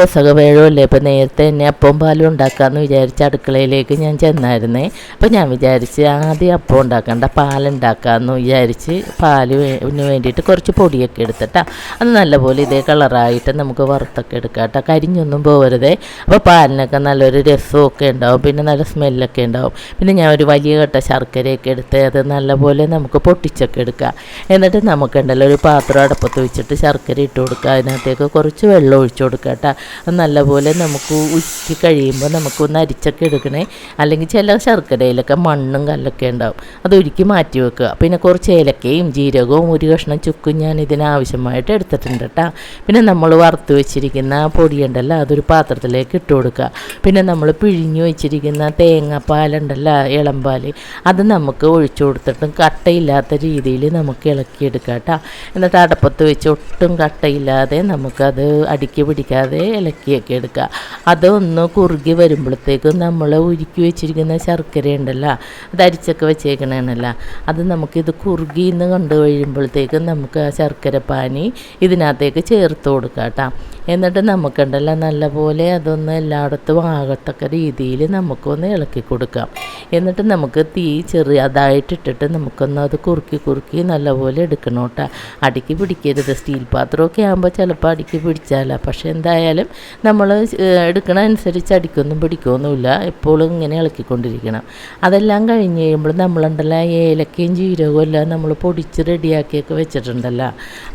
പെസക വേഴമല്ലേ ഇപ്പം നേരത്തെ തന്നെ അപ്പവും പാലും ഉണ്ടാക്കാമെന്ന് വിചാരിച്ച് അടുക്കളയിലേക്ക് ഞാൻ ചെന്നായിരുന്നേ. അപ്പോൾ ഞാൻ വിചാരിച്ച് ആദ്യം അപ്പം ഉണ്ടാക്കണ്ട പാലുണ്ടാക്കാമെന്ന് വിചാരിച്ച് പാൽ വേണ്ടിയിട്ട് കുറച്ച് പൊടിയൊക്കെ എടുത്തിട്ടാ. അത് നല്ലപോലെ ഇതേ കളറായിട്ട് നമുക്ക് വറുത്തൊക്കെ എടുക്കാം കേട്ടോ. കരിഞ്ഞൊന്നും പോകരുതേ അപ്പോൾ പാലിനൊക്കെ നല്ലൊരു രസമൊക്കെ ഉണ്ടാവും പിന്നെ നല്ല സ്മെല്ലൊക്കെ ഉണ്ടാവും. പിന്നെ ഞാൻ ഒരു വലിയ കട്ട ശർക്കരയൊക്കെ എടുത്ത് അത് നല്ലപോലെ നമുക്ക് പൊട്ടിച്ചൊക്കെ എടുക്കാം. എന്നിട്ട് നമുക്കുണ്ടല്ലോ ഒരു പാത്രം അടപ്പത്ത് വെച്ചിട്ട് ശർക്കര ഇട്ട് കൊടുക്കുക അതിനകത്തേക്ക് കുറച്ച് വെള്ളം ഒഴിച്ചു കൊടുക്കുക കേട്ടോ. നല്ലപോലെ നമുക്ക് ഉച്ചി കഴിയുമ്പോൾ നമുക്കൊന്ന് അരിച്ചൊക്കെ എടുക്കണേ. അല്ലെങ്കിൽ ചില ശർക്കരയിലൊക്കെ മണ്ണും കല്ലൊക്കെ ഉണ്ടാവും. അത് ഉരുക്കി മാറ്റി വെക്കുക. പിന്നെ കുറച്ച് ഏലക്കയും ജീരകവും ഒരു കഷ്ണം ചുക്കും ഞാൻ ഇതിനാവശ്യമായിട്ട് എടുത്തിട്ടുണ്ട് കേട്ടോ പിന്നെ നമ്മൾ വറുത്ത് വെച്ചിരിക്കുന്ന പൊടിയുണ്ടല്ലോ അതൊരു പാത്രത്തിലേക്ക് ഇട്ട് കൊടുക്കുക. പിന്നെ നമ്മൾ പിഴിഞ്ഞു വെച്ചിരിക്കുന്ന തേങ്ങാപ്പാലുണ്ടല്ലോ ഇളംപാൽ അത് നമുക്ക് ഒഴിച്ചു കൊടുത്തിട്ടും കട്ടയില്ലാത്ത രീതിയിൽ നമുക്ക് ഇളക്കിയെടുക്കാം കേട്ടോ എന്നിട്ട് അടപ്പത്ത് വെച്ച് ഒട്ടും കട്ടയില്ലാതെ നമുക്കത് അടുക്കി പിടിക്കാതെ ഇളക്കിയൊക്കെ എടുക്കുക. അതൊന്ന് കുറുകി വരുമ്പോഴത്തേക്കും നമ്മൾ ഉരുക്കി വെച്ചിരിക്കുന്ന ശർക്കര ഉണ്ടല്ലോ അത് അരിച്ചൊക്കെ വെച്ചേക്കണേണല്ലോ. അത് നമുക്കിത് കുറുകി എന്ന് കണ്ടു കഴിയുമ്പോഴത്തേക്കും നമുക്ക് ആ ശർക്കര പാനി ഇതിനകത്തേക്ക് ചേർത്ത് കൊടുക്കാം കേട്ടോ. എന്നിട്ട് നമുക്കുണ്ടല്ലോ നല്ലപോലെ അതൊന്ന് എല്ലായിടത്തും ആകത്തക്ക രീതിയിൽ നമുക്കൊന്ന് ഇളക്കി കൊടുക്കാം. എന്നിട്ട് നമുക്ക് തീ ചെറിയതായിട്ടിട്ടിട്ട് നമുക്കൊന്ന് അത് കുറുക്കി കുറുക്കി നല്ലപോലെ എടുക്കണം കേട്ടോ. അടുക്കി പിടിക്കരുത്. സ്റ്റീൽ പാത്രമൊക്കെ ആകുമ്പോൾ ചിലപ്പോൾ അടുക്കി പിടിച്ചാല. പക്ഷെ എന്തായാലും നമ്മൾ എടുക്കണ അനുസരിച്ച് അടിക്കൊന്നും പിടിക്കൊന്നുമില്ല. എപ്പോഴും ഇങ്ങനെ ഇളക്കിക്കൊണ്ടിരിക്കണം. അതെല്ലാം കഴിഞ്ഞ് കഴിയുമ്പോൾ നമ്മളുണ്ടല്ലോ ഏലക്കയും ജീരകവും എല്ലാം നമ്മൾ പൊടിച്ച് റെഡിയാക്കിയൊക്കെ വെച്ചിട്ടുണ്ടല്ലോ.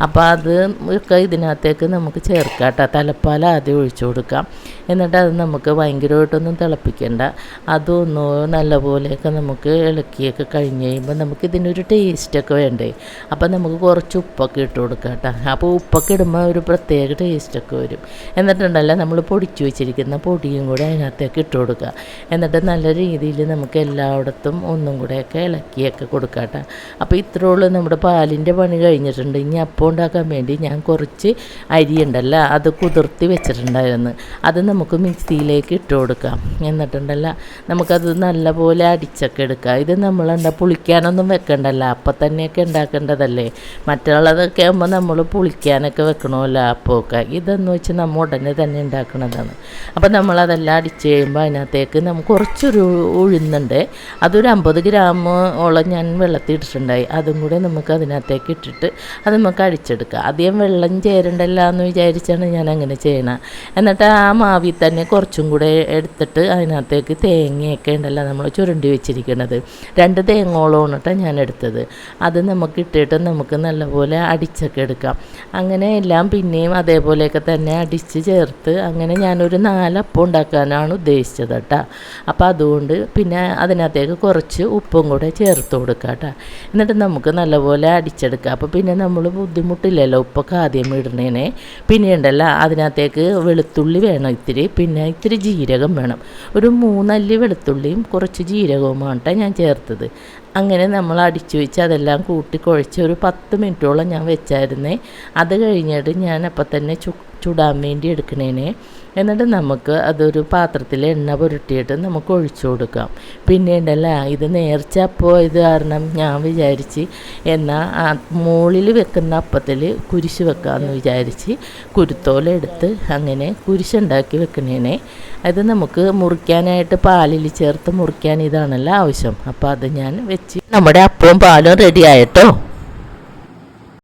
അപ്പോൾ അത് ഒക്കെ ഇതിനകത്തേക്ക് നമുക്ക് ചേർക്കാം കേട്ടോ. തലപ്പാൽ ആദ്യം ഒഴിച്ചു കൊടുക്കാം. എന്നിട്ട് അത് നമുക്ക് ഭയങ്കരമായിട്ടൊന്നും തിളപ്പിക്കേണ്ട. അതൊന്ന് നല്ലപോലെയൊക്കെ നമുക്ക് ഇളക്കിയൊക്കെ കഴിഞ്ഞ് കഴിയുമ്പോൾ നമുക്ക് ഇതിനൊരു ടേസ്റ്റൊക്കെ വേണ്ടേ? അപ്പോൾ നമുക്ക് കുറച്ച് ഉപ്പൊക്കെ ഇട്ട് കൊടുക്കാം കേട്ടോ. അപ്പോൾ ഉപ്പൊക്കെ ഇടുമ്പോൾ ഒരു പ്രത്യേക ടേസ്റ്റൊക്കെ വരും. എന്നിട്ടുണ്ടല്ലോ നമ്മൾ പൊടിച്ചു വെച്ചിരിക്കുന്ന പൊടിയും കൂടെ അതിനകത്തേക്ക് ഇട്ട് കൊടുക്കുക. എന്നിട്ട് നല്ല രീതിയിൽ നമുക്ക് എല്ലായിടത്തും ഒന്നും കൂടെയൊക്കെ ഇളക്കിയൊക്കെ കൊടുക്കാം കേട്ടോ. അപ്പോൾ ഇത്രയുള്ളൂ നമ്മുടെ പാലിന്റെ പണി കഴിഞ്ഞിട്ടുണ്ട്. ഇനി അപ്പം ഉണ്ടാക്കാൻ വേണ്ടി ഞാൻ കുറച്ച് അരി ഉണ്ടല്ലോ അത് കുതിർത്തി വെച്ചിട്ടുണ്ടായിരുന്നു. അത് നമുക്ക് മിക്സിയിലേക്ക് ഇട്ട് കൊടുക്കാം. എന്നിട്ടുണ്ടല്ല നമുക്കത് നല്ലപോലെ അടിച്ചൊക്കെ എടുക്കാം. ഇത് നമ്മളെന്താ പുളിക്കാനൊന്നും വെക്കണ്ടല്ല. അപ്പം തന്നെയൊക്കെ ഉണ്ടാക്കേണ്ടതല്ലേ. മറ്റുള്ളതൊക്കെ ആകുമ്പോൾ നമ്മൾ പുളിക്കാനൊക്കെ വെക്കണമല്ലോ അപ്പമൊക്കെ ഇതെന്ന് വെച്ച് നമ്മൾ ഉടനെ തന്നെ ഉണ്ടാക്കണതാണ്. അപ്പോൾ നമ്മളതെല്ലാം അടിച്ച് കഴിയുമ്പോൾ അതിനകത്തേക്ക് നമുക്ക് കുറച്ചൊരു ഉഴുന്നുണ്ട്. അതൊരു അമ്പത് ഗ്രാമോളം ഞാൻ വെള്ളത്തിൽ ഇട്ടിട്ടുണ്ടായി. അതും കൂടെ നമുക്ക് അതിനകത്തേക്ക് ഇട്ടിട്ട് അത് നമുക്ക് അടിച്ചെടുക്കാം. ആദ്യം വെള്ളം ചേരണ്ടല്ല എന്ന് വിചാരിച്ചാണ് ഞാൻ അങ്ങനെ ചെയ്യണം. എന്നിട്ട് ആ മാവിൽ തന്നെ കുറച്ചും കൂടെ എടുത്തിട്ട് അതിനകത്തേക്ക് തേങ്ങയൊക്കെ ഉണ്ടല്ലോ നമ്മൾ ചുരുണ്ടി വെച്ചിരിക്കുന്നത് രണ്ട് തേങ്ങോളമാണ് കേട്ടോ ഞാൻ എടുത്തത്. അത് നമുക്ക് ഇട്ടിട്ട് നമുക്ക് നല്ലപോലെ അടിച്ചൊക്കെ എടുക്കാം. അങ്ങനെ എല്ലാം പിന്നെയും അതേപോലെയൊക്കെ തന്നെ അടിച്ച് ചേർത്ത് അങ്ങനെ ഞാനൊരു നാലപ്പം ഉണ്ടാക്കാനാണ് ഉദ്ദേശിച്ചത് കേട്ടോ. അപ്പോൾ അതുകൊണ്ട് പിന്നെ അതിനകത്തേക്ക് കുറച്ച് ഉപ്പും കൂടെ ചേർത്ത് കൊടുക്കാം കേട്ടോ. എന്നിട്ട് നമുക്ക് നല്ലപോലെ അടിച്ചെടുക്കാം. അപ്പോൾ പിന്നെ നമ്മൾ ബുദ്ധിമുട്ടില്ലല്ലോ ഉപ്പൊക്കെ ആദ്യം ഇടുന്നതിനെ പിന്നെ ഉണ്ടല്ലോ അതിനകത്തേക്ക് വെളുത്തുള്ളി വേണം ഇത്തിരി. പിന്നെ ഇത്തിരി ജീരകം വേണം. ഒരു മൂന്നല്ലി വെളുത്തുള്ളിയും കുറച്ച് ജീരകവുമാണ് ഞാൻ ചേർത്തത്. അങ്ങനെ നമ്മൾ അടിച്ചു വെച്ച് അതെല്ലാം കൂട്ടി കുഴച്ച് ഒരു പത്ത് മിനിറ്റോളം ഞാൻ വെച്ചായിരുന്നേ. അത് കഴിഞ്ഞിട്ട് ഞാൻ അപ്പം തന്നെ ചു ചുടാൻ വേണ്ടി എടുക്കണേനെ. എന്നിട്ട് നമുക്ക് അതൊരു പാത്രത്തിൽ എണ്ണ പുരട്ടിയിട്ട് നമുക്ക് ഒഴിച്ചു കൊടുക്കാം. പിന്നെ ഉണ്ടല്ല ഇത് നേർച്ച ഇത് കാരണം ഞാൻ വിചാരിച്ച് എന്നാൽ മുകളിൽ വെക്കുന്ന അപ്പത്തിൽ കുരിശ് വെക്കാമെന്ന് വിചാരിച്ച് കുരുത്തോല എടുത്ത് അങ്ങനെ കുരിശുണ്ടാക്കി വെക്കണേനെ. അത് നമുക്ക് മുറിക്കാനായിട്ട് പാലിൽ ചേർത്ത് മുറിക്കാൻ ഇതാണല്ലോ ആവശ്യം. അപ്പോൾ അത് ഞാൻ വെച്ച് നമ്മുടെ അപ്പവും പാലും റെഡി ആയിട്ടോ?